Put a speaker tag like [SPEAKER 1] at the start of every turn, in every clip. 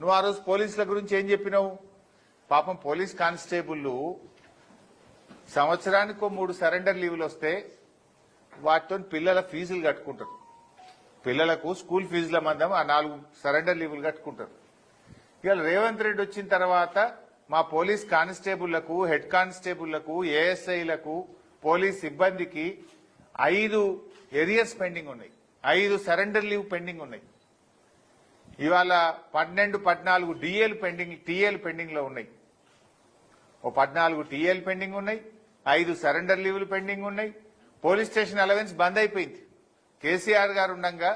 [SPEAKER 1] నువ్వు ఆ రోజు పోలీసుల గురించి ఏం చెప్పినావు? పాపం పోలీస్ కానిస్టేబుల్ సంవత్సరానికి మూడు సరెండర్ లీవులు వస్తే వాటితో పిల్లల ఫీజులు కట్టుకుంటారు. పిల్లలకు స్కూల్ ఫీజుల మందం ఆ నాలుగు సరెండర్ లీవులు కట్టుకుంటారు. ఇవాళ రేవంత్ రెడ్డి వచ్చిన తర్వాత మా పోలీస్ కానిస్టేబుళ్ళకు హెడ్ కానిస్టేబుళ్ళకు ఏఎస్ఐలకు పోలీస్ సిబ్బందికి ఐదు ఎరియర్స్ పెండింగ్ ఉన్నాయి. ఐదు సరెండర్ లీవ్ పెండింగ్ ఉన్నాయి. ఇవాళ పన్నెండు పద్నాలుగు డిఏలు పెండింగ్ టీఏలు పెండింగ్లో ఉన్నాయి. ఓ పద్నాలుగు టీఏలు పెండింగ్ ఉన్నాయి ఐదు సరెండర్ లీవులు పెండింగ్ ఉన్నాయి. పోలీస్ స్టేషన్ అలవెన్స్ బంద్ అయిపోయింది. కేసీఆర్ గారు ఉండగా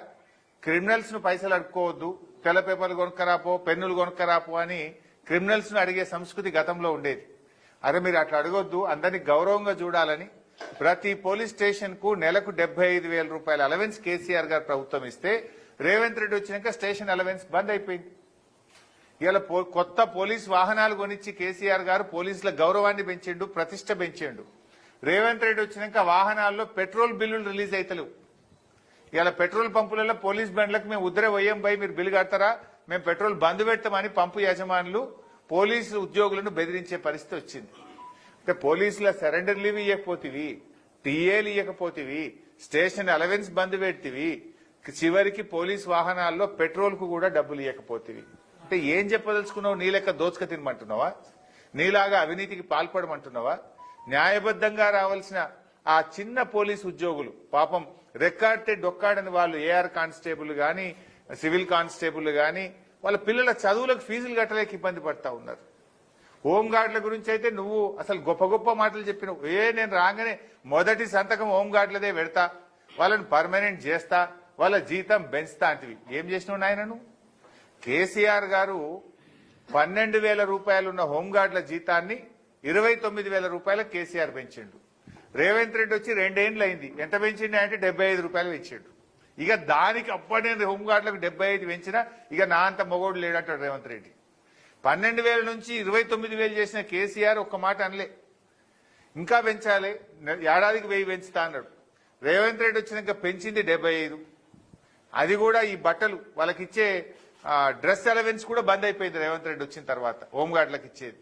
[SPEAKER 1] క్రిమినల్స్ను పైసలు అడుక్కోవద్దు తెల్ల పేపర్లు కొనుక్కరాపో పెన్నులు కొనుక్కరాపో అని క్రిమినల్స్ను అడిగే సంస్కృతి గతంలో ఉండేది. అరే మీరు అట్లా అడగొద్దు అందరినీ గౌరవంగా చూడాలని ప్రతి పోలీస్ స్టేషన్కు నెలకు డెబ్బై ఐదు వేల రూపాయల అలవెన్స్ కేసీఆర్ గారు ప్రభుత్వం ఇస్తే రేవంత్ రెడ్డి వచ్చినాక స్టేషన్ అలవెన్స్ బంద్ అయిపోయింది. ఇలా కొత్త పోలీస్ వాహనాలు కొనిచ్చి కేసీఆర్ గారు పోలీసుల గౌరవాన్ని పెంచిండు ప్రతిష్ట పెంచిండు. రేవంత్ రెడ్డి వచ్చినాక వాహనాల్లో పెట్రోల్ బిల్లులు రిలీజ్ అవుతలేవు ఇలా పెట్రోల్ పంపులలో పోలీస్ బండ్లకు మేము ఉద్దరే పోయాం పోయి మీరు బిల్లు కడతారా? మేము పెట్రోల్ బంద్ పెడతామని పంపు యజమానులు పోలీసు ఉద్యోగులను బెదిరించే పరిస్థితి వచ్చింది. అంటే పోలీసుల సరెండర్ లీవ్ ఇవ్వకపోతేవి టీఏలు ఇవ్వకపోతేవి స్టేషన్ అలవెన్స్ బంద్ పెడితేవి చివరికి పోలీస్ వాహనాల్లో పెట్రోల్కు కూడా డబ్బులు ఇవ్వకపోతే అంటే ఏం చెప్పదలుచుకున్నావు? నీ లెక్క దోచుక తినమంటున్నావా? నీలాగా అవినీతికి పాల్పడమంటున్నావా? న్యాయబద్ధంగా రావాల్సిన ఆ చిన్న పోలీస్ ఉద్యోగులు పాపం రెక్కాడితే డొక్కాడని వాళ్ళు ఏఆర్ కానిస్టేబుల్ గాని సివిల్ కానిస్టేబుల్ గాని వాళ్ళ పిల్లల చదువులకు ఫీజులు కట్టలేక ఇబ్బంది పడతా ఉన్నారు. హోంగార్డుల గురించి అయితే నువ్వు అసలు గొప్ప గొప్ప మాటలు చెప్పినవు. ఏ నేను రాగానే మొదటి సంతకం హోంగార్డులదే పెడతా. వాళ్ళని పర్మనెంట్ చేస్తా. వాళ్ళ జీతం పెంచుతాంటివి ఏం చేసినావు నాయన నువ్వు? కేసీఆర్ గారు పన్నెండు వేల రూపాయలున్న హోంగార్డుల జీతాన్ని ఇరవై తొమ్మిది వేల రూపాయలకు కేసీఆర్ పెంచిండు. రేవంత్ రెడ్డి వచ్చి రెండేండ్లు అయింది ఎంత పెంచిండు అంటే డెబ్బై ఐదు రూపాయలు పెంచిండు. ఇక దానికి అప్పటి నేను హోంగార్డులకు డెబ్బై ఐదు పెంచినా ఇక నా అంత మొగోడు లేడంటాడు రేవంత్ రెడ్డి. పన్నెండు వేల నుంచి ఇరవై తొమ్మిది వేలు చేసిన కేసీఆర్ ఒక్క మాట అనలే. ఇంకా పెంచాలి. ఏడాదికి వెయ్యి పెంచుతా అన్నాడు. రేవంత్ రెడ్డి వచ్చినాక పెంచింది డెబ్బై ఐదు. అది కూడా ఈ బట్టలు వాళ్ళకి ఇచ్చే డ్రెస్ అలవెన్స్ కూడా బంద్ అయిపోయింది రేవంత్ రెడ్డి వచ్చిన తర్వాత హోంగార్డులకు ఇచ్చేది.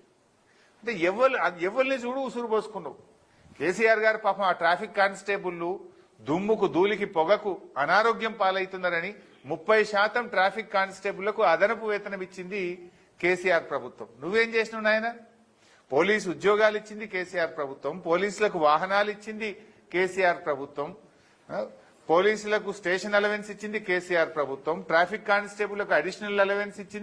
[SPEAKER 1] అంటే ఎవరు ఎవరిని చూడు ఉసురు పోసుకున్నావు. కేసీఆర్ గారు పాపం ఆ ట్రాఫిక్ కానిస్టేబుల్లు దుమ్ముకు ధూళికి పొగకు అనారోగ్యం పాలవుతున్నారని ముప్పై శాతం ట్రాఫిక్ కానిస్టేబుళ్ళకు అదనపు వేతనం ఇచ్చింది కేసీఆర్ ప్రభుత్వం. నువ్వేం చేసినావు నాయన? పోలీసు ఉద్యోగాలు ఇచ్చింది కేసీఆర్ ప్రభుత్వం. పోలీసులకు వాహనాలు ఇచ్చింది కేసీఆర్ ప్రభుత్వం. పోలీసులకు స్టేషన్ అలవెన్స్ ఇచ్చింది కేసీఆర్ ప్రభుత్వం. ట్రాఫిక్ కానిస్టేబుల్కు అడిషనల్ అలవెన్స్ ఇచ్చింది